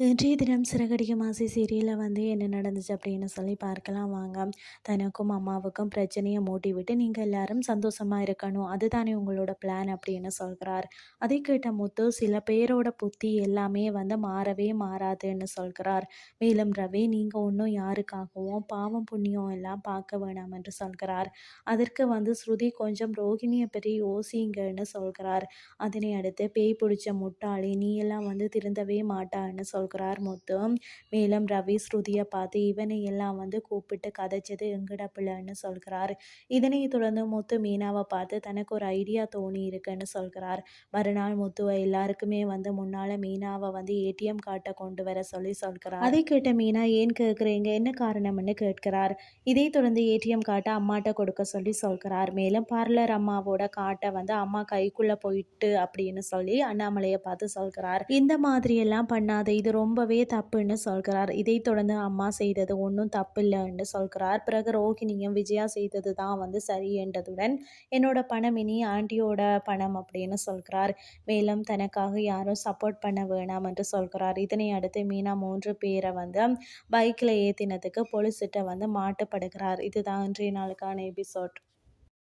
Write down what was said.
இன்றைய தினம் சிறகடிக மாசி சீரியலில் வந்து என்ன நடந்துச்சு அப்படின்னு சொல்லி பார்க்கலாம். வாங்க. தனக்கும் அம்மாவுக்கும் பிரச்சனையை மூட்டி விட்டு நீங்கள் எல்லாரும் சந்தோஷமாக இருக்கணும். அதுதானே உங்களோட பிளான் அப்படின்னு சொல்கிறார். அதை கேட்ட முத்து சில பேரோட புத்தி எல்லாமே வந்து மாறவே மாறாதுன்னு சொல்கிறார். மேலும் ரவி நீங்கள் ஒன்றும் யாருக்காகவும் பாவம் புண்ணியம் எல்லாம் பார்க்க வேணாம் என்று சொல்கிறார். அதற்கு வந்து ஸ்ருதி கொஞ்சம் ரோகிணியை பற்றி யோசிங்கன்னு சொல்கிறார். அதனை அடுத்து பேய் பிடிச்ச முட்டாளி நீ எல்லாம் வந்து திருந்தவே மாட்டான்னு சொல் சொல்கிறார் முத்து மேலும் ரவி ஸ்ருதியை பார்த்து இவனை எல்லாம் வந்து கூப்பிட்டு கதைச்சது எங்கட பிள்ளைன்னு சொல்கிறார். இதனை தொடர்ந்து முத்து மீனாவை பார்த்து தனக்கு ஒரு ஐடியா தோணி இருக்குன்னு சொல்கிறார். மறுநாள் முத்துவை எல்லாருக்குமே வந்து முன்னால் மீனாவை வந்து ஏடிஎம் கார்டை கொண்டு வர சொல்லி சொல்கிறார். அதை கேட்ட மீனா ஏன் கேட்குறீங்க என்ன காரணம்னு கேட்கிறார். இதை தொடர்ந்து ஏடிஎம் கார்டை அம்மாட்ட கொடுக்க சொல்லி சொல்கிறார். மேலும் பார்லர் அம்மாவோட காட்டை வந்து அம்மா கைக்குள்ளே போயிட்டு அப்படின்னு சொல்லி அண்ணாமலையை பார்த்து சொல்கிறார். இந்த மாதிரி எல்லாம் பண்ணாத. இது ரொம்பவே தப்புன்னு சொல்கிறார். இதை தொடர்ந்து அம்மா செய்தது ஒன்றும் தப்பு இல்லைன்னு சொல்கிறார். பிறகு ரோகிணியும் விஜயா செய்தது தான் வந்து சரி என்றதுடன் என்னோட பணம் இனி ஆண்டியோட பணம் அப்படின்னு சொல்கிறார். மேலும் தனக்காக யாரும் சப்போர்ட் பண்ண வேணாம் என்று சொல்கிறார். இதனை அடுத்து மீனா மூன்று பேரை வந்து பைக்கில் ஏற்றினதுக்கு போலீஸ்கிட்ட வந்து மாட்டுப்படுகிறார். இதுதான் இன்றைய நாளுக்கான எபிசோட்